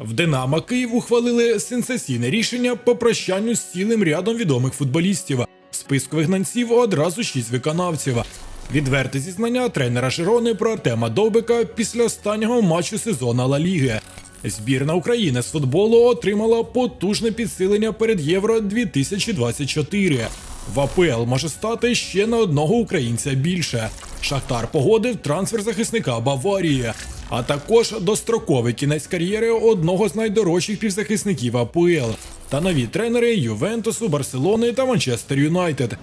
В Динамо Київ ухвалили сенсаційне рішення по прощанню з цілим рядом відомих футболістів. В списку вигнанців одразу шість виконавців. Відверте зізнання тренера Жирони про Артема Довбика після останнього матчу сезону Ла Ліги. Збірна України з футболу отримала потужне підсилення перед Євро 2024. В АПЛ може стати ще на одного українця більше. Шахтар погодив трансфер захисника Баварії, а також достроковий кінець кар'єри одного з найдорожчих півзахисників АПЛ та нові тренери Ювентусу, Барселони та Манчестер Юнайтед.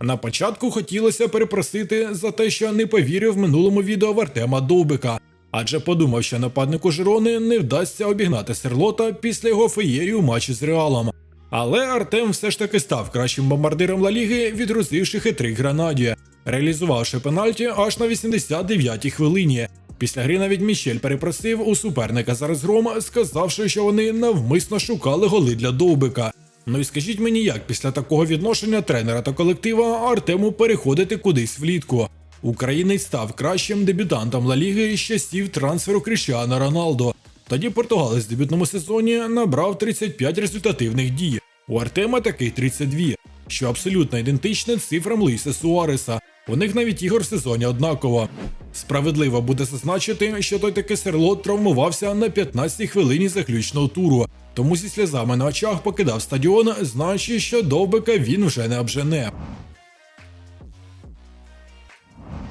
На початку хотілося перепросити за те, що не повірив в минулому відео в Артема Довбика, адже подумав, що нападнику Жирони не вдасться обігнати Серлота після його феєрії у матчі з Реалом. Але Артем все ж таки став кращим бомбардиром Ла Ліги, відгрузивши хитрий гранаді, реалізувавши пенальті аж на 89-й хвилині. Після гри навіть Мішель перепросив у суперника за розгром, сказавши, що вони навмисно шукали голи для Довбика. Ну і скажіть мені, як після такого відношення тренера та колектива Артему переходити кудись влітку. Українець став кращим дебютантом Ла Ліги з часів трансферу Кріщана Роналдо. Тоді португалець в дебютному сезоні набрав 35 результативних дій. У Артема таких 32, що абсолютно ідентичне цифрам Луїса Суареса. У них навіть ігор в сезоні однаково. Справедливо буде зазначити, що той таки Серлот травмувався на 15-й хвилині заключного туру, тому зі сльозами на очах покидав стадіон, знаючи, що довбика він вже не обжене.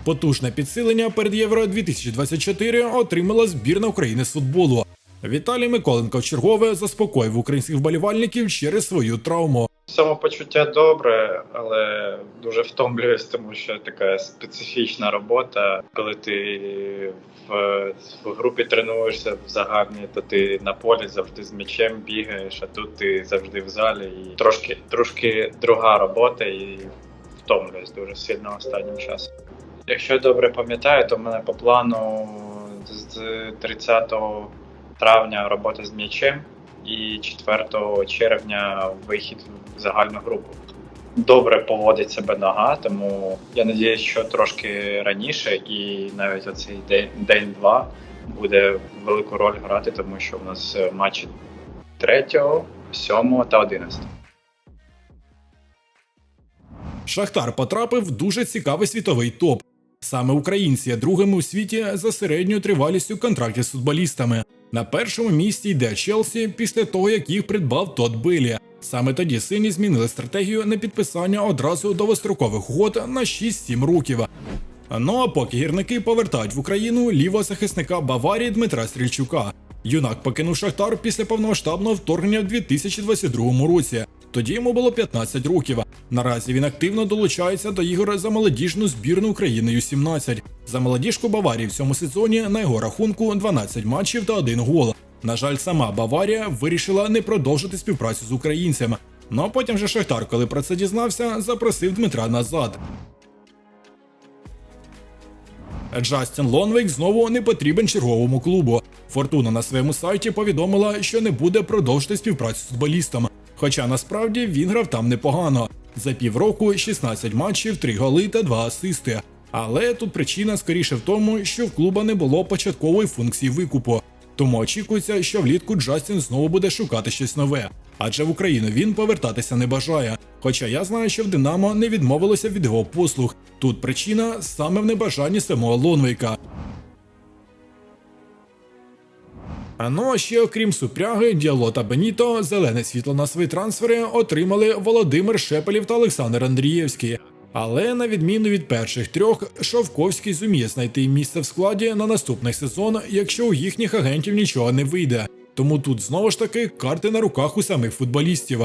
Потужне підсилення перед Євро 2024 отримала збірна України з футболу. Віталій Миколенко вчергове заспокоїв українських вболівальників через свою травму. Самопочуття добре, але дуже втомлююсь, тому що така специфічна робота. Коли ти в, в групі тренуєшся в загальній, то ти на полі завжди з м'ячем бігаєш, а тут ти завжди в залі. І трошки, трошки друга робота і втомлююсь дуже сильно останнім часом. Якщо я добре пам'ятаю, то в мене по плану з 30 травня робота з м'ячем і 4 червня вихід в загальну групу. Добре поводить себе нога, тому я надіюсь, що трошки раніше, і навіть оцей день день-два буде велику роль грати, тому що в нас матчі 3, 7 та 11. Шахтар потрапив в дуже цікавий світовий топ. Саме українці є другими у світі за середньою тривалістю контрактів з футболістами. На першому місці йде Челсі після того, як їх придбав Тот Белі. Саме тоді сині змінили стратегію на підписання одразу довгострокових угод на 6-7 років. Ну а поки гірники повертають в Україну лівого захисника Баварії Дмитра Стрільчука. Юнак покинув Шахтар після повномасштабного вторгнення в 2022 році. Тоді йому було 15 років. Наразі він активно долучається до ігор за молодіжну збірну України Ю-17. За молодіжку Баварії в цьому сезоні на його рахунку 12 матчів та 1 гол. На жаль, сама Баварія вирішила не продовжити співпрацю з українцем. Ну а потім же Шахтар, коли про це дізнався, запросив Дмитра назад. Джастін Лонвейк знову не потрібен черговому клубу. Фортуна на своєму сайті повідомила, що не буде продовжити співпрацю з футболістом. Хоча насправді він грав там непогано. За півроку 16 матчів, 3 голи та 2 асисти. Але тут причина скоріше в тому, що в клуба не було початкової функції викупу. Тому очікується, що влітку Джастін знову буде шукати щось нове. Адже в Україну він повертатися не бажає. Хоча я знаю, що в Динамо не відмовилося від його послуг. Тут причина саме в небажанні самого Лонвейка. А ну а ще окрім супряги, Діало та Беніто, зелене світло на свої трансфери отримали Володимир Шепелів та Олександр Андрієвський. Але на відміну від перших трьох, Шовковський зуміє знайти місце в складі на наступний сезон, якщо у їхніх агентів нічого не вийде. Тому тут знову ж таки карти на руках у самих футболістів.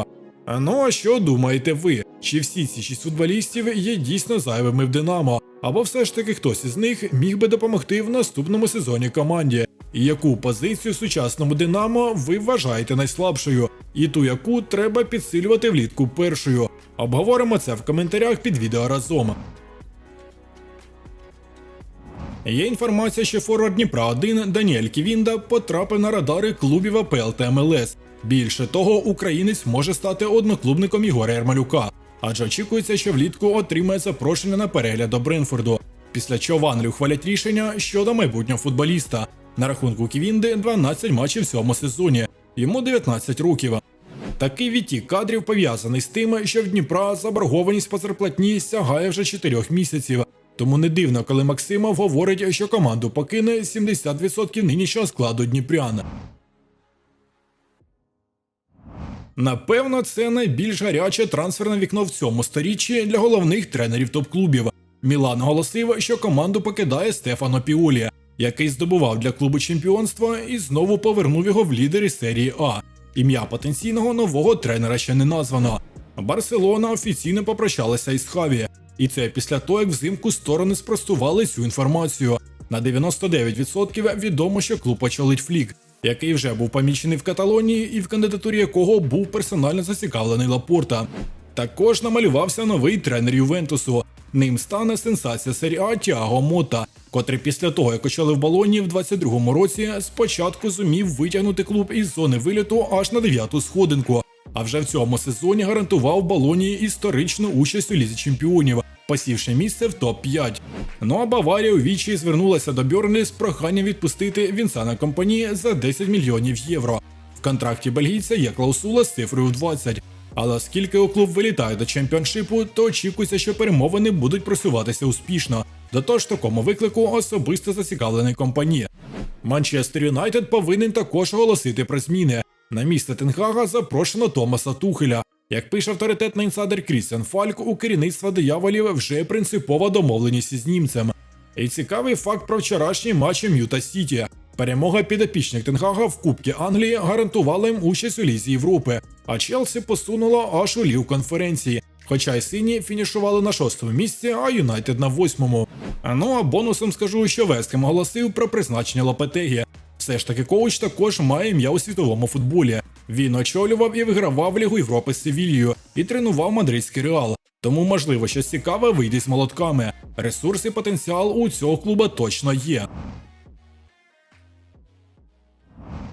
Ну а що думаєте ви? Чи всі ці шість футболістів є дійсно зайвими в Динамо? Або все ж таки хтось із них міг би допомогти в наступному сезоні команді? І яку позицію в сучасному Динамо ви вважаєте найслабшою, і ту, яку треба підсилювати влітку першою? Обговоримо це в коментарях під відео разом. Є інформація, що форвард Дніпра 1 Даніель Ківінда потрапив на радари клубів АПЛ та МЛС. Більше того, українець може стати одноклубником Ігоря Ермалюка, адже очікується, що влітку отримає запрошення на перегляд до Бренфорду. Після чого в Англії ухвалять рішення щодо майбутнього футболіста. На рахунку Ківінди 12 матчів в цьому сезоні. Йому 19 років. Такий відтік кадрів пов'язаний з тим, що в Дніпра заборгованість по зарплатні сягає вже 4 місяців. Тому не дивно, коли Максимов говорить, що команду покине 70% нинішнього складу Дніпрян. Напевно, це найбільш гаряче трансферне вікно в цьому сторіччі для головних тренерів топ-клубів. Мілан оголосив, що команду покидає Стефано Піолі, який здобував для клубу чемпіонства і знову повернув його в лідери серії А. Ім'я потенційного нового тренера ще не названо. Барселона офіційно попрощалася із Хаві, і це після того, як взимку сторони спростували цю інформацію. На 99% відомо, що клуб очолить флік, який вже був помічений в Каталонії і в кандидатурі якого був персонально зацікавлений Лапорта. Також намалювався новий тренер Ювентусу. Ним стане сенсація серії Тіаго Мота, котрий після того, як очолив Болоні в 22-му році, спочатку зумів витягнути клуб із зони виліту аж на дев'яту сходинку. А вже в цьому сезоні гарантував Болонії історичну участь у лізі чемпіонів, посівши місце в топ-5. Ну а Баварія у вічі звернулася до Бьорнлі з проханням відпустити Вінсана компанії за 10 мільйонів євро. В контракті бельгійця є клаусула з цифрою в 20. Але оскільки у клуб вилітає до чемпіоншипу, то очікується, що перемовини будуть просуватися успішно. До того ж, такому виклику особисто зацікавлений компанія. Манчестер Юнайтед повинен також оголосити про зміни. На місце Тенгага запрошено Томаса Тухеля. Як пише авторитетний інсайдер Крістіан Фальк, у керівництва дияволів вже принципова домовленість із німцем. І цікавий факт про вчорашній матч М'юта Сіті. Перемога підопічних Тенгага в Кубці Англії гарантувала їм участь у Лізі Європи, а Челсі посунуло аж у лів конференції. Хоча й сині фінішували на шостому місці, а Юнайтед на восьмому. Ну а бонусом скажу, що Вескем оголосив про призначення Лопетегі. Все ж таки, коуч також має ім'я у світовому футболі. Він очолював і вигравав Лігу Європи з Севільєю і тренував мадридський реал. Тому можливо щось цікаве вийде з молотками. Ресурс і потенціал у цього клуба точно є.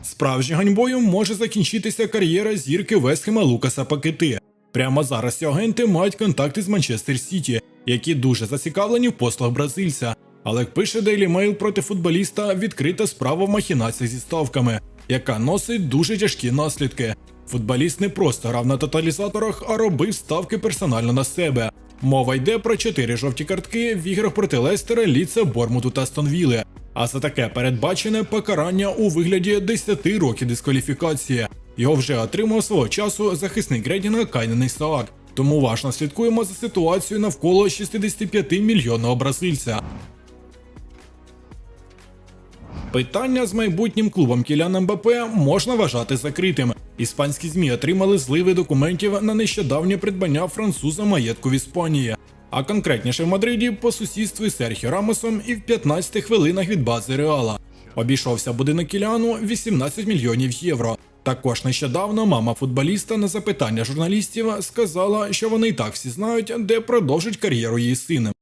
Справжньою ганьбою може закінчитися кар'єра зірки Вестхема Лукаса Пакети. Прямо зараз агенти мають контакти з Манчестер Сіті, які дуже зацікавлені в послуг бразильця. Але як пише Daily Mail проти футболіста відкрита справа в махінаціях зі ставками, яка носить дуже тяжкі наслідки. Футболіст не просто грав на тоталізаторах, а робив ставки персонально на себе. Мова йде про чотири жовті картки в іграх проти Лестера, Ліца, Бормуту та Стонвіли. А за таке передбачене покарання у вигляді 10 років дискваліфікації. Його вже отримав свого часу захисник Редінга Кайнен Ісаак. Тому уважно слідкуємо за ситуацією навколо 65 мільйонного бразильця. Питання з майбутнім клубом Кіляна МБП можна вважати закритим. Іспанські змі отримали зливи документів на нещодавнє придбання француза маєтку в Іспанії. А конкретніше в Мадриді по сусідству з Серхіо Рамосом і в 15 хвилинах від бази Реала. Обійшовся будинок Кіліану 18 мільйонів євро. Також нещодавно мама футболіста на запитання журналістів сказала, що вони і так всі знають, де продовжить кар'єру її сина.